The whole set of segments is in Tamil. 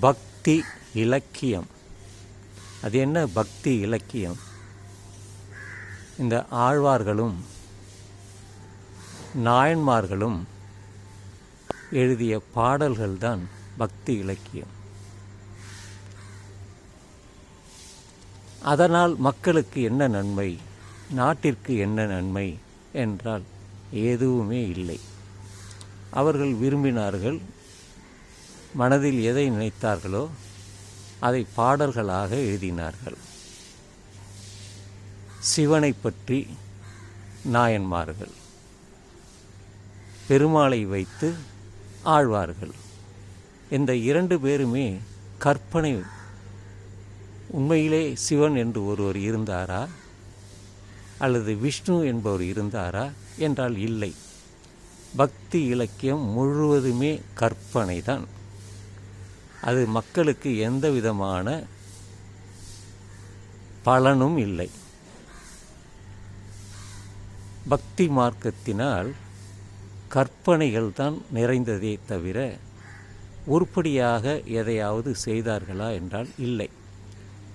பக்தி இலக்கியம். அது என்ன பக்தி இலக்கியம்? இந்த ஆழ்வார்களும் நாயன்மார்களும் எழுதிய பாடல்கள்தான் பக்தி இலக்கியம். அதனால் மக்களுக்கு என்ன நன்மை நாட்டிற்கு என்ன நன்மை என்றால் எதுவுமே இல்லை. அவர்கள் விரும்பினார்கள் மனதில் எதை நினைத்தார்களோ அதை பாடல்களாக எழுதினார்கள். சிவனை பற்றி நாயன்மார்கள். பெருமாளை வைத்து ஆழ்வார்கள். இந்த இரண்டு பேருமே கற்பனை உண்மையிலே சிவன் என்று ஒருவர் இருந்தாரா? அல்லது விஷ்ணு என்பவர் இருந்தாரா? என்றால் இல்லை. பக்தி இலக்கியம் முழுவதுமே கற்பனை தான் அது மக்களுக்கு எந்த விதமான பலனும் இல்லை. பக்தி மார்க்கத்தினால் கற்பனைகள் தான் நிறைந்ததே தவிர உருப்படியாக எதையாவது செய்தார்களா என்றால் இல்லை.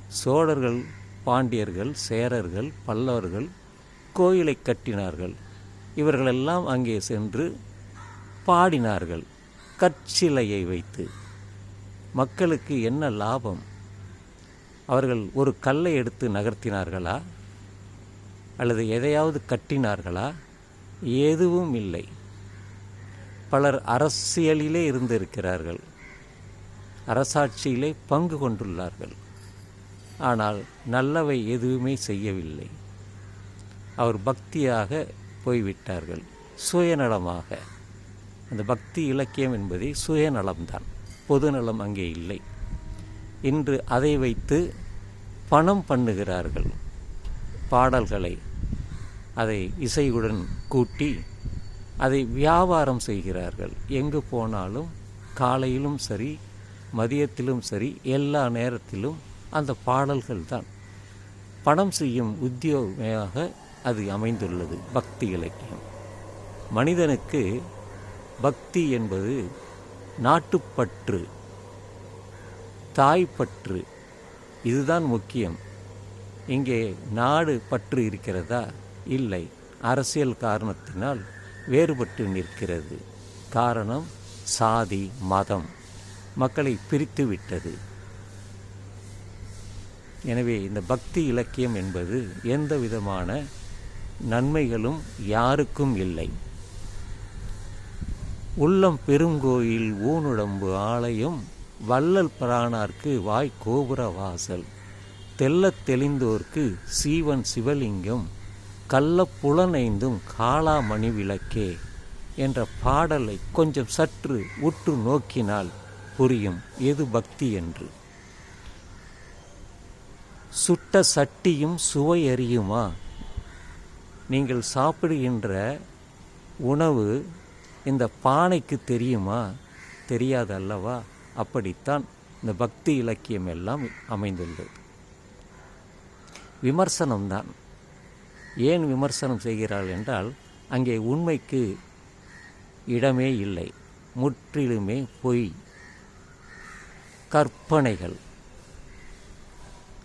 சோழர்கள் பாண்டியர்கள் சேரர்கள் பல்லவர்கள் கோயிலை கட்டினார்கள். இவர்களெல்லாம் அங்கே சென்று பாடினார்கள். கற்சிலையை வைத்து மக்களுக்கு என்ன லாபம்? அவர்கள் ஒரு கல்லை எடுத்து நகர்த்தினார்களா? அல்லது எதையாவது கட்டினார்களா? எதுவும் இல்லை. பலர் அரசியலிலே இருந்திருக்கிறார்கள். அரசாட்சியிலே பங்கு கொண்டுள்ளார்கள். ஆனால் நல்லவை எதுவுமே செய்யவில்லை. அவர் பக்தியாக போய்விட்டார்கள். சுயநலமாக. அந்த பக்தி இலக்கியம் என்பதே சுயநலம்தான். பொதுநலம் அங்கே இல்லை. இன்று அதை வைத்து பணம் பண்ணுகிறார்கள். பாடல்களை அதை இசையுடன் கூட்டி அதை வியாபாரம் செய்கிறார்கள். எங்கு போனாலும் காலையிலும் சரி மதியத்திலும் சரி எல்லா நேரத்திலும் அந்த பாடல்கள் தான். பணம் செய்யும் உத்தியோகமாக அது அமைந்துள்ளது பக்தி இலக்கியம். மனிதனுக்கு பக்தி என்பது நாட்டுப்பற்று தாய்ப்பற்று இதுதான் முக்கியம். இங்கே நாடு பற்று இருக்கிறதா? இல்லை. அரசியல் காரணத்தினால் வேறுபட்டு நிற்கிறது. காரணம் சாதி மதம். மக்களை பிரித்து விட்டது. எனவே இந்த பக்தி இலக்கியம் என்பது எந்த விதமான நன்மைகளும் யாருக்கும் இல்லை. உள்ளம் பெருங்கோயில் ஊனுடம்பு ஆலயம் வள்ளல் பிரானார்க்கு வாய் கோபுர வாசல் தெல்லத் தெளிந்தோர்க்கு சீவன் சிவலிங்கம் கள்ள புலனைந்தும் காளாமணி விளக்கே என்ற பாடலை கொஞ்சம் சற்று உற்று நோக்கினால் புரியும் எது பக்தி என்று. சுட்ட சட்டியும் சுவை அறியுமா? நீங்கள் சாப்பிடுகின்ற உணவு இந்த பானைக்கு தெரியுமா? தெரியாது அல்லவா அப்படித்தான் இந்த பக்தி இலக்கியம் எல்லாம் அமைந்துள்ளது. விமர்சனம்தான். ஏன் விமர்சனம் செய்கிறாள் என்றால் அங்கே உண்மைக்கு இடமே இல்லை. முற்றிலுமே பொய். கற்பனைகள்.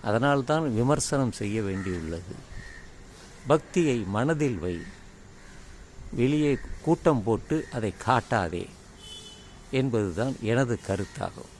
அதனால்தான் விமர்சனம் செய்ய வேண்டியுள்ளது. பக்தியை மனதில் வை. வெளியே கூட்டம் போட்டு அதை காட்டாதே என்பதுதான் எனது கருத்தாகும்.